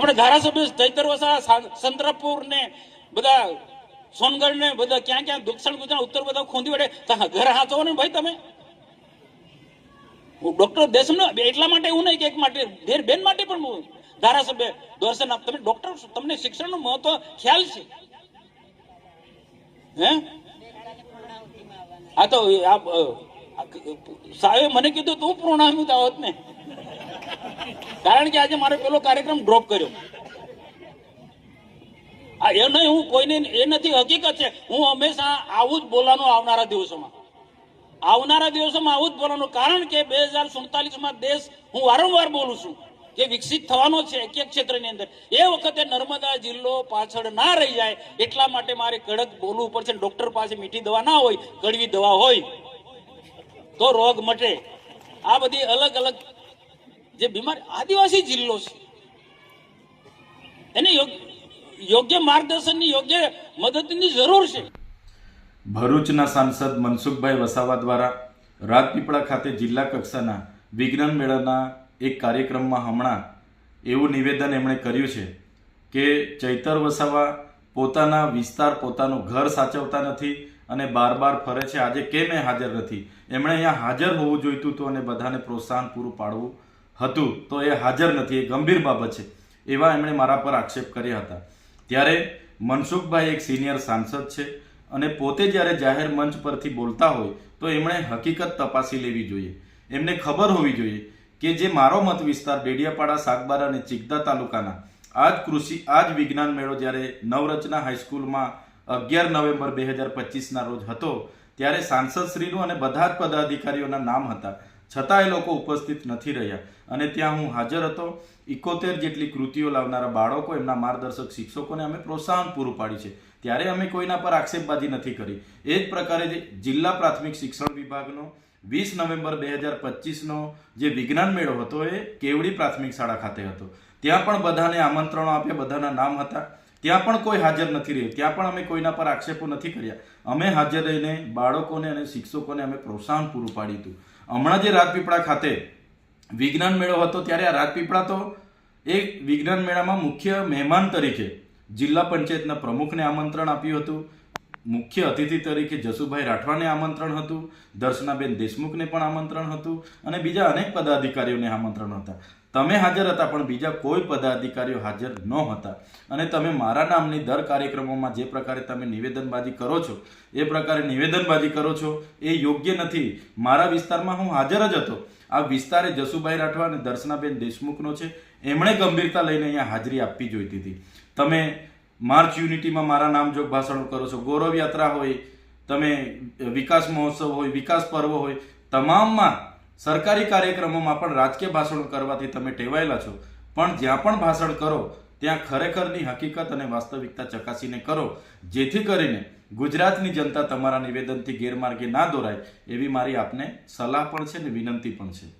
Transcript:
આપણે ધારાસભ્ય ચૈતર વસાવા ને બધા સોનગઢ ને બધા ક્યાં ક્યાં દક્ષિણ ગુજરાત ઉત્તર બધા ખોંદી વડે ઘર હાથો ને ભાઈ તમે? ડોક્ટર દેશનો એટલા માટે એવું નહીં કે એક માટે ધેર બેન માટે પણ ધારાસભ્ય દર્શન આપ તમે ડોક્ટર તમને તમને શિક્ષણનું મહત્વ ખ્યાલ છે? હે? આ તો અ, મને કીધું તું પૂર્ણાહુતિ આવત ને. કારણ કે આજે મારે પેલો કાર્યક્રમ ડ્રોપ કર્યો. આ એ નહીં, હું કોઈને એ નથી, હકીકત છે. હું હંમેશા આવું જ બોલવાનું આવનારા દિવસોમાં. આવનારા દિવસોમાં આવું જ બોલવાનું. કારણ કે બે હજાર સુડતાલીસમાં દેશ, હું વારંવાર બોલું છું કે વિકસિત થવાનો છે એક એક ક્ષેત્રની અંદર. એ વખતે નર્મદા જિલ્લો પાછળ ના રહી જાય એટલા માટે મારે કડક બોલવું પડશે. ડોક્ટર પાસે મીઠી દવા ના હોય, કડવી દવા હોય, તો રોગ મટે. આ બધી અલગ અલગ જે બીમાર આદિવાસી જિલ્લો છે. એને યોગ્ય માર્ગદર્શનની યોગ્ય મદદની જરૂર છે. ભરૂચના સાંસદ મનસુખભાઈ વસાવા દ્વારા રાજપીપળા ખાતે જિલ્લા કક્ષાના વિજ્ઞાન મેળાના એક કાર્યક્રમમાં હમણાં એવું નિવેદન એમણે કર્યું છે કે ચૈતર વસાવા પોતાના વિસ્તાર પોતાનું ઘર સાચવતા નથી અને બાર બાર ફરે છે. આજે કેમ એ હાજર નથી? એમણે અહીંયા હાજર હોવું જોઈતું હતું અને બધાને પ્રોત્સાહન પૂરું પાડવું હતું, તો એ હાજર નથી, એ ગંભીર બાબત છે. એવા એમણે મારા પર આક્ષેપ કર્યા હતા. ત્યારે મનસુખભાઈ એક સિનિયર સાંસદ છે અને પોતે જ્યારે જાહેર મંચ પરથી બોલતા હોય, તો એમણે હકીકત તપાસી લેવી જોઈએ. એમને ખબર હોવી જોઈએ કે જે મારો મત વિસ્તાર ડેડિયાપાડા, સાગબારા અને ચિકદા તાલુકાના, આજ કૃષિ, આજ વિજ્ઞાન મેળો જ્યારે નવરચના હાઈસ્કૂલમાં અગિયાર નવેમ્બર બે હજાર પચીસના રોજ હતો, ત્યારે સાંસદશ્રીનું અને બધા જ પદાધિકારીઓના નામ હતા. છતાં એ લોકો ઉપસ્થિત નથી રહ્યા. અને ત્યાં હું હાજર હતો. ઇકોતેર જેટલી કૃતિઓ લાવનારા બાળકો એમના માર્ગદર્શક શિક્ષકોને અમે પ્રોત્સાહન પૂરું પાડ્યું છે. ત્યારે અમે કોઈના પર આક્ષેપબાજી નથી કરી. એ જ પ્રકારે જિલ્લા પ્રાથમિક શિક્ષણ વિભાગનો વીસ નવેમ્બર બે હજાર પચીસનો જે વિજ્ઞાન મેળો હતો એ કેવડી પ્રાથમિક શાળા ખાતે હતો. ત્યાં પણ બધાને આમંત્રણો આપ્યા, બધાના નામ હતા. ત્યાં પણ કોઈ હાજર નથી રહ્યું. ત્યાં પણ અમે કોઈના પર આક્ષેપો નથી કર્યા. અમે હાજર રહીને બાળકોને અને શિક્ષકોને અમે પ્રોત્સાહન પૂરું પાડ્યું હતું. હમણાં જે રાજપીપળા ખાતે વિજ્ઞાન મેળો હતો, ત્યારે આ રાજપીપળા તો એ વિજ્ઞાન મેળામાં મુખ્ય મહેમાન તરીકે જિલ્લા પંચાયતના પ્રમુખને આમંત્રણ આપ્યું હતું. મુખ્ય અતિથિ તરીકે જસુભાઈ રાઠવાને આમંત્રણ હતું, દર્શનાબેન દેશમુખને પણ આમંત્રણ હતું, અને બીજા અનેક પદાધિકારીઓને આમંત્રણ હતા. તમે હાજર હતા, પણ બીજા કોઈ પદાધિકારીઓ હાજર ન હતા. અને તમે મારા નામની દર કાર્યક્રમોમાં જે પ્રકારે તમે નિવેદનબાજી કરો છો, એ પ્રકારે નિવેદનબાજી કરો છો, એ યોગ્ય નથી. મારા વિસ્તારમાં હું હાજર જ હતો. આ વિસ્તારે જસુભાઈ રાઠવા અને દર્શનાબેન દેશમુખનો છે, એમણે ગંભીરતા લઈને અહીંયા હાજરી આપવી જોઈતી હતી. તમે માર્ચ યુનિટીમાં મારા નામજોગ ભાષણો કરો છો. ગૌરવ યાત્રા હોય, તમે વિકાસ મહોત્સવ હોય, વિકાસ પર્વ હોય, તમામમાં સરકારી કાર્યક્રમોમાં પણ રાજકીય ભાષણો કરવાથી તમે ટેવાયેલા છો. પણ જ્યાં પણ ભાષણ કરો, ત્યાં ખરેખરની હકીકત અને વાસ્તવિકતા ચકાસીને કરો. જેથી કરીને ગુજરાતની જનતા તમારા નિવેદનથી ગેરમાર્ગે ના દોરાય, એવી મારી આપને સલાહ પણ છે ને વિનંતી પણ છે.